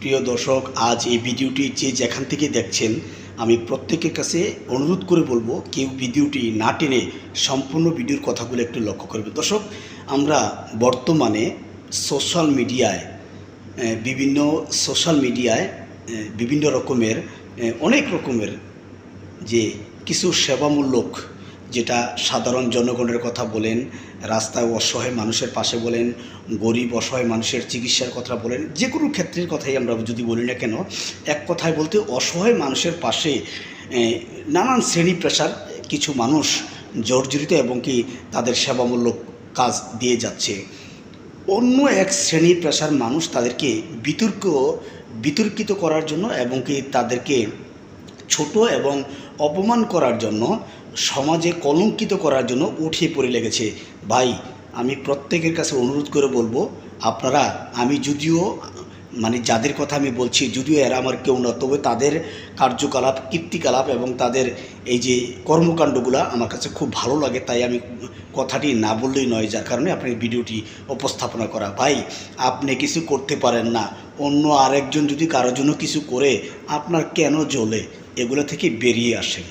প্রিয় দর্শক, আজ এই ভিডিওটি যে যেখান থেকে দেখছেন, আমি প্রত্যেকের কাছে অনুরোধ করে বলব, কেউ ভিডিওটি না টেনে সম্পূর্ণ ভিডিওর কথাগুলো একটু লক্ষ্য করবে। দর্শক, আমরা বর্তমানে সোশ্যাল মিডিয়ায় বিভিন্ন সোশ্যাল মিডিয়ায় বিভিন্ন রকমের অনেক রকমের যে কিছু সেবামূলক যেটা সাধারণ জনগণের কথা বলেন, রাস্তায় অসহায় মানুষের পাশে বলেন, গরিব অসহায় মানুষের চিকিৎসার কথা বলেন, যে কোনো ক্ষেত্রের কথাই আমরা যদি বলি না কেন, এক কথায় বলতে অসহায় মানুষের পাশে নানান শ্রেণি পেশার কিছু মানুষ জর্জরিত এবং কি তাদের সেবামূলক কাজ দিয়ে যাচ্ছে। অন্য এক শ্রেণির পেশার মানুষ তাদেরকে বিতর্ক, বিতর্কিত করার জন্য এবং কি তাদেরকে ছোট এবং অপমান করার জন্য, সমাজে কলঙ্কিত করার জন্য উঠিয়ে পড়ে লেগেছে। ভাই, আমি প্রত্যেকের কাছে অনুরোধ করে বলব, আপনারা, আমি যদিও মানে যাদের কথা আমি বলছি, যদিও এরা আমার কেউ না, তবে তাদের কার্যকলাপ, কীর্তিকলাপ এবং তাদের এই যে কর্মকাণ্ডগুলো আমার কাছে খুব ভালো লাগে, তাই আমি কথাটি না বললেই নয়, যার কারণে আপনার ভিডিওটি উপস্থাপনা করা। ভাই, আপনি কিছু করতে পারেন না, অন্য আরেকজন যদি কারোর জন্য কিছু করে, আপনার কেন জ্বলে? এগুলো থেকে বেরিয়ে আসেন।